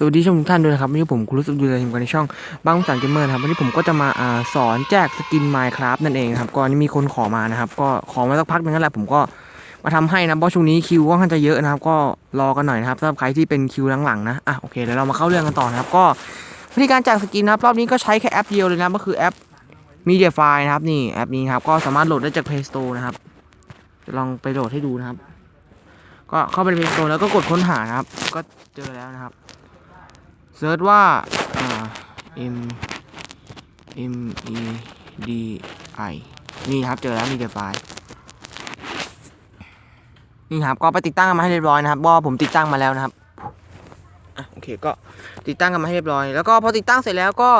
สวัสดีชมทุกท่านด้วยนะครับวันนี้ผมคุณรู้สึกดูแลทีมกันในช่องบางสันเกมเมอร์ครับวันนี้ผมก็จะมาอาสอนแจกสกิน Minecraft นั่นเองครับก็อันนี้มีคนขอมานะครับ ก็ขอมาสักพักหนึงนั่นแหละผมก็มาทำให้นะเพราะช่วงนี้คิวก็ค่อนข้างจะเยอะนะครับ ก็รอกันหน่อยนะครับสำหรับใครที่เป็นคิวหลังๆนะอะโอเคเดี๋ยวเรามาเข้าเรื่องกันต่อนะครับ ก็วิธีการแจกสกินนะครับ รอบนี้ก็ใช้แค่แอปเดียวเลยนะก็คือแอป Media File นะครับนี่แอปนี้ครับก็สามารถโหลดได้จาก Play Store นะครับจะลองไปโหลดให้ดูนะครับ ก็เข้าไปใน Play Store แล้วก็กดค้นหานะครับ ก็เจอแล้วนะครับ เซิร์ชว่า M M E D I นี่ครับเจอแล้วมีเดไฟล์นี่ครับก็ไปติดตั้งกันมาให้เรียบร้อยนะครับเพราะว่าผมติดตั้งมาแล้วนะครับอโอเคก็ติดตั้งกันมาให้เรียบร้อย แล้วก็พอติดตั้งเสร็จแล้วก็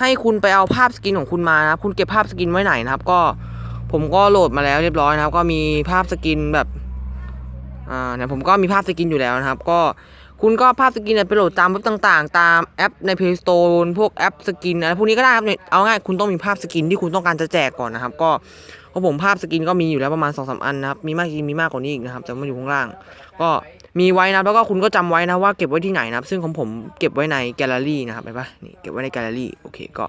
ให้คุณไปเอาภาพสกินของคุณมานะครับคุณเก็บภาพสกินไว้ไหนนะครับ ก็ผมก็โหลดมาแล้วเรียบร้อยนะครับ ก็มีภาพสกินแบบอ่าเนี่ยผมก็มีภาพสกินอยู่แล้วนะครับ ก็ คุณก็ภาพสกินไปโหลดตามเว็บต่างๆ ตามแอปใน Play Store พวกแอปสกินอะไรพวกนี้ก็ได้ครับเนี่ยเอาง่ายคุณต้องมีภาพสกินที่คุณต้องการจะแจกก่อนนะครับ ก็เพราะผมภาพสกินก็มีอยู่แล้วประมาณ2อสอันนะครับ มีมากจริงมีมากกว่านี้อีกนะครับแต่มันอยู่ข้างล่าง ก็มีไว้นะแล้วก็คุณก็จำไว้นะว่าเก็บไว้ที่ไหนนะครับ ซึ่งของผมเก็บไว้ในแกลเลอรี่นะครับเห็นปะนี่เก็บไว้ในแกลเลอรี่โอเคก็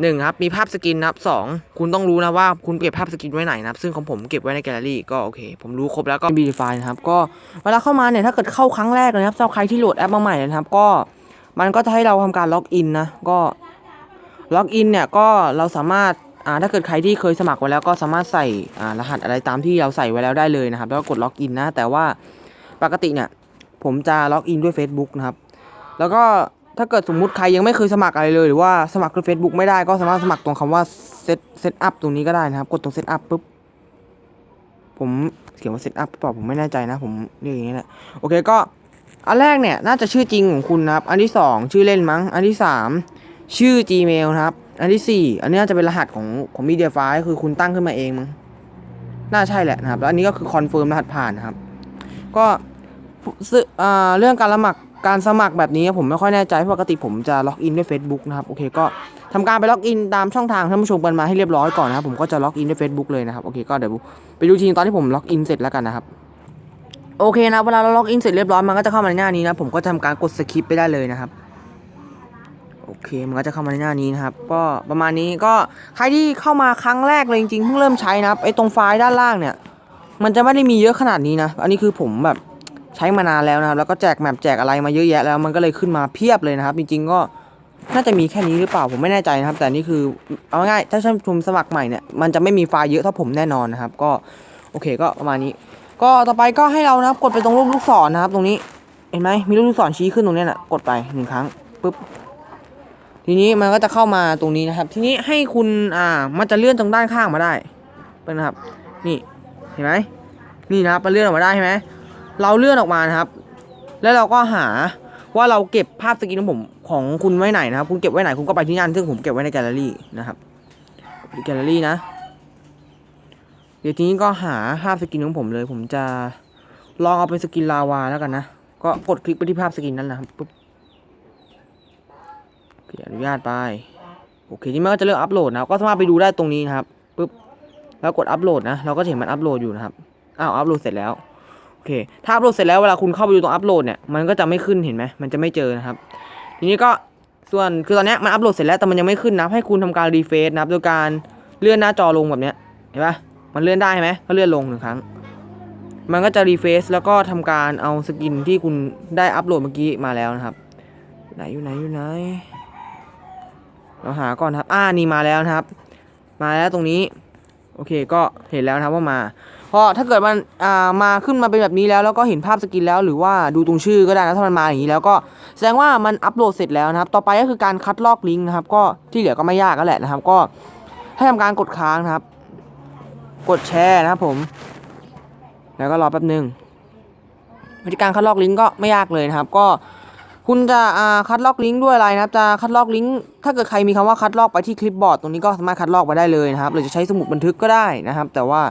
หนึ่งครับมีภาพสกินนะครับสองคุณต้องรู้นะว่าคุณเก็บภาพสกินไว้ไหนนะครับ ซึ่งของผมเก็บไว้ในแกลเลอรี่ก็โอเค ผมรู้ครบแล้วก็บีดีไฟนะครับ ก็เวลาเข้ามาเนี่ยถ้าเกิดเข้าครั้งแรกเลยนะครับสำหรับใครที่โหลดแอปมาใหม่นะครับ ก็มันก็จะให้เราทำการล็อกอินนะก็ล็อกอินเนี่ยก็เราสามารถอ่าถ้าเกิดใครที่เคยสมัครไว้แล้วก็สามารถใส่อ่ารหัสอะไรตามที่เราใส่ไว้แล้วได้เลยนะครับ แล้วก็กดล็อกอินนะแต่ว่าปกติเนี่ยผมจะล็อกอินด้วย Facebook นะครับ แล้วก็ ถ้าเกิดสมมุติใครยังไม่เคยสมัครอะไรเลย หรือว่าสมัครด้วย Facebook ไม่ได้ก็สามารถสมัครตรงคำว่าเซตเซตอัพตรงนี้ก็ได้นะครับ กดตรงเซตอัพปุ๊บ ผมเขียนว่าเซตอัพเปล่าผมไม่แน่ใจนะ ผมเรียกอย่างนี้แหละโอเคก็อันแรกเนี่ยน่าจะชื่อจริงของคุณนะครับ อันที่สองชื่อเล่นมั้ง อันที่สามชื่อ Gmail นะครับ อันที่สี่อันนี้น่าจะเป็นรหัสของของ Media File คือคุณตั้งขึ้นมาเองมั้งน่าใช่แหละนะครับ แล้วอันนี้ก็คือคอนเฟิร์มรหัสผ่านนะครับ ก็ซึอ่าเรื่องการละหมัก การสมัครแบบนี้ผมไม่ค่อยแน่ใจเพราะปกติผมจะล็อกอินด้วย Facebook นะครับโอเคก็ทำการไปล็อกอินตามช่องทางท่านผู้ชมกันมาให้เรียบร้อยก่อนนะครับผมก็จะล็อกอินด้วย Facebook เลยนะครับโอเคก็เดี๋ยวไปดูทีตอนที่ผมล็อกอินเสร็จแล้วกันนะครับโอเคนะเวลาเราล็อกอินเสร็จเรียบร้อยมันก็จะเข้ามาในหน้านี้นะผมก็ทำการกดสคริปไปได้เลยนะครับโอเคมันก็จะเข้ามาในหน้านี้นะครับก็ประมาณนี้ก็ใครที่เข้ามาครั้งแรกเลยจริงๆเพิ่งเริ่มใช้นะครับไอ้ตรงไฟล์ด้านล่างเนี่ย มันจะไม่ได้มีเยอะขนาดนี้นะอันนี้คือผมแบบ ใช้มานานแล้วนะครับ แล้วก็แจกแมปแจกอะไรมาเยอะแยะแล้ว มันก็เลยขึ้นมาเพียบเลยนะครับ จริงๆก็น่าจะมีแค่นี้หรือเปล่าผมไม่แน่ใจนะครับ แต่นี่คือเอาง่ายถ้าท่านผู้ชมสมัครใหม่เนี่ยมันจะไม่มีไฟล์เยอะเท่าผมแน่นอนนะครับ ก็โอเคก็ประมาณนี้ ก็ต่อไปก็ให้เรานะครับ กดไปตรงรูปลูกศรนะครับ ตรงนี้เห็นไหมมีรูปลูกศรชี้ขึ้นตรงนี้นะกดไปหนึ่งครั้งปุ๊บทีนี้มันก็จะเข้ามาตรงนี้นะครับ ทีนี้ให้คุณอ่ามันจะเลื่อนตรงด้านข้างมาได้เป็นนะครับ นี่เห็นไหมนี่นะครับมันเลื่อนออกมาได้ใช่ไหม เราเลื่อนออกมานะครับ แล้วเราก็หาว่าเราเก็บภาพสกินของผมของคุณไว้ไหนนะครับ คุณเก็บไว้ไหนคุณก็ไปที่นั่นซึ่งผมเก็บไว้ในแกลเลอรี่นะครับแกลเลอรี่นะ เดี๋ยวทีนี้ก็หาภาพสกินของผมเลย ผมจะลองเอาเป็นสกินลาวาแล้วกันนะ ก็กดคลิกไปที่ภาพสกินนั้นนะครับปุ๊บโออนุญาตไปโอเคทีนี้มันก็จะเลือกอัปโหลดนะก็สามารถไปดูได้ตรงนี้นะครับปุ๊บแล้วกดอัปโหลดนะเราก็เห็นมันอัปโหลดอยู่นะครับอ้าวอัปโหลดเสร็จแล้ว อเค ถ้าอัปโหลดเสร็จแล้วเวลาคุณเข้าไปดูตรงอัปโหลดเนี่ย มันก็จะไม่ขึ้นเห็นไหมมันจะไม่เจอนะครับ ทีนี้ก็ ส่วน คือตอนนี้มันอัปโหลดเสร็จแล้ว แต่มันยังไม่ขึ้นนะ ให้คุณทำการรีเฟซนะครับ โดยการเลื่อนหน้าจอลงแบบเนี้ย เห็นปะมันเลื่อนได้ไหมก็เลื่อนลงหนึ่งครั้ง มันก็จะรีเฟซแล้วก็ทำการเอาสกินที่คุณได้อัปโหลดเมื่อกี้มาแล้วนะครับ ไหนอยู่ไหนอยู่ไหน เราหาก่อนครับ อ่า นี่มาแล้วนะครับ มาแล้วตรงนี้ โอเค ก็เห็นแล้วนะครับว่ามา เพราะถ้าเกิดมันอ่ามาขึ้นมาเป็นแบบนี้แล้วแล้วก็เห็นภาพสกินแล้ว หรือว่าดูตรงชื่อก็ได้นะถ้ามันมาอย่างนี้แล้วก็แสดงว่ามันอัปโหลดเสร็จแล้วนะครับ ต่อไปก็คือการคัดลอกลิงก์นะครับ ก็ที่เหลือก็ไม่ยากก็แหละนะครับ ก็ให้ทำการกดค้างนะครับ กดแชร์นะครับผม แล้วก็รอแป๊บนึงวิธีการคัดลอกลิงก์ก็ไม่ยากเลยนะครับ ก็คุณจะอ่าคัดลอกลิงก์ด้วยอะไรนะครับ จะคัดลอกลิงก์ถ้าเกิดใครมีคำว่าคัดลอกไปที่คลิปบอร์ดตรงนี้ก็สามารถคัดลอกไปได้เลยนะครับ หรือจะใช้สมุดบันทึกก็ได้นะครับ แต่ว่า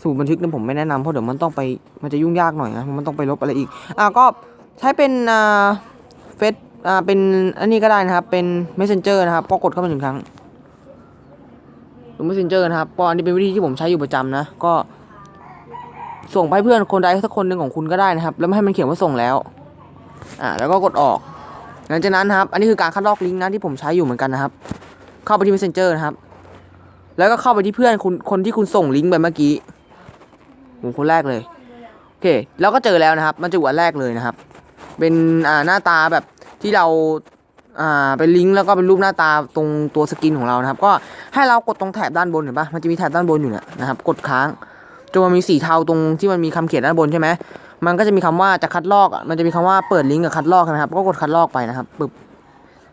สมุดบันทึกนั้นผมไม่แนะนำเพราะเดี๋ยวมันต้องไปมันจะยุ่งยากหน่อยนะมันต้องไปลบอะไรอีกอ่าก็ใช้เป็นอ่าเฟซอ่าเป็นอันนี้ก็ได้นะครับ เป็น messenger นะครับก็กดเข้าไปหนึ่งครั้งหรือ messenger นะครับก็อันนี้เป็นวิธีที่ผมใช้อยู่ประจำนะ ก็ ส่งไปเพื่อนคนใดสักคนหนึ่งของคุณก็ได้นะครับ แล้วไม่ให้มันเขียนว่าส่งแล้วอ่าแล้วก็กดออกหลังจากนั้นนะครับ อันนี้คือการคัดลอกลิงก์นะที่ผมใช้อยู่เหมือนกันนะครับ เข้าไปที่ messenger นะครับ แล้วก็เข้าไปที่เพื่อนคุณคนที่คุณส่งลิงก์ไปเมื่อกี้ ผมคนแรกเลยโอเคแล้วก็เจอแล้วนะครับ มันจะอยู่อันแรกเลยนะครับ เป็นอ่าหน้าตาแบบที่เราอ่าเป็นลิงก์แล้วก็เป็นรูปหน้าตาตรงตัวสกินของเรานะครับ ก็ให้เรากดตรงแถบด้านบนเห็นปะมันจะมีแถบด้านบนอยู่เนี่ยนะครับ กดค้างจนมันมีสีเทาตรงที่มันมีคำเขียนด้านบนใช่ไหมมันก็จะมีคำว่าจะคัดลอกอะมันจะมีคำว่าเปิดลิงก์กับคัดลอกใช่ไหมครับ ก็กดคัดลอกไปนะครับปึ๊บ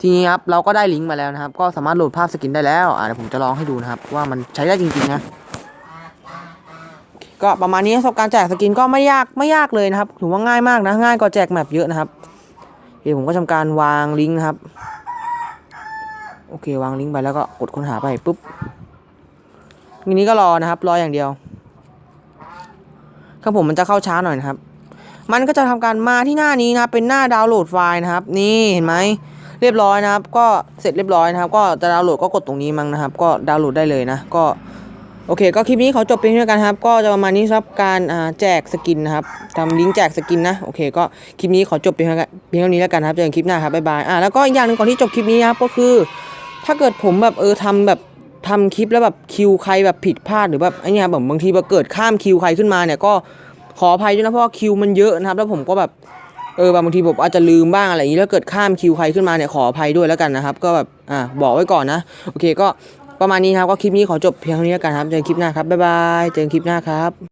ทีนี้ครับเราก็ได้ลิงก์มาแล้วนะครับ ก็สามารถโหลดภาพสกินได้แล้วอ่าเดี๋ยวผมจะลองให้ดูนะครับ ว่ามันใช้ได้จริงๆนะ ก็ประมาณนี้สำหรับการแจกสกินก็ไม่ยากไม่ยากเลยนะครับถือว่าง่ายมากนะง่ายกว่าแจกแมปเยอะนะครับโอเคผมก็ทำการวางลิงก์นะครับโอเควางลิงก์ไปแล้วก็กดค้นหาไปปุ๊บทีนี้ก็รอนะครับ รออย่างเดียวครับผมมันจะเข้าช้าหน่อยนะครับ มันก็จะทำการมาที่หน้านี้นะเป็นหน้าดาวน์โหลดไฟล์นะครับ นี่เห็นไหมเรียบร้อยนะครับ ก็เสร็จเรียบร้อยนะครับ ก็จะดาวน์โหลดก็กดตรงนี้มั้งนะครับ ก็ดาวน์โหลดได้เลยนะ ก็ โอเค ก็คลิปนี้เขาจบเพียงเท่ากันครับ ก็จะประมาณนี้ครับการแจกสกินนะครับทำลิงก์แจกสกินนะ โอเค ก็คลิปนี้ขอจบเพียงเท่าเพียงเท่านี้แล้วกันครับ เจอกันคลิปหน้าครับ บ๊ายบาย อ่าแล้วก็อีกอย่างหนึ่งก่อนที่จบคลิปนี้นะครับก็คือ ถ้าเกิดผมแบบเออทำแบบทำคลิปแล้วแบบคิวใครแบบผิดพลาดหรือแบบไอ้เนี่ยแบบบางทีแบบเกิดข้ามคิวใครขึ้นมาเนี่ยก็ขออภัยด้วยนะเพราะว่าคิวมันเยอะนะครับ แล้วผมก็แบบเออบางทีผมอาจจะลืมบ้างอะไรอย่างนี้แล้วเกิดข้ามคิวใครขึ้นมาเนี่ยขออภัยด้วยแล้วกันนะครับ ก็แบบอ่าบอกไว้ก่อนนะ โอเคก็ ประมาณนี้ครับก็คลิปนี้ขอจบเพียงเท่านี้แล้วกันครับเจอกันคลิปหน้าครับบ๊ายบายเจอกันคลิปหน้าครับ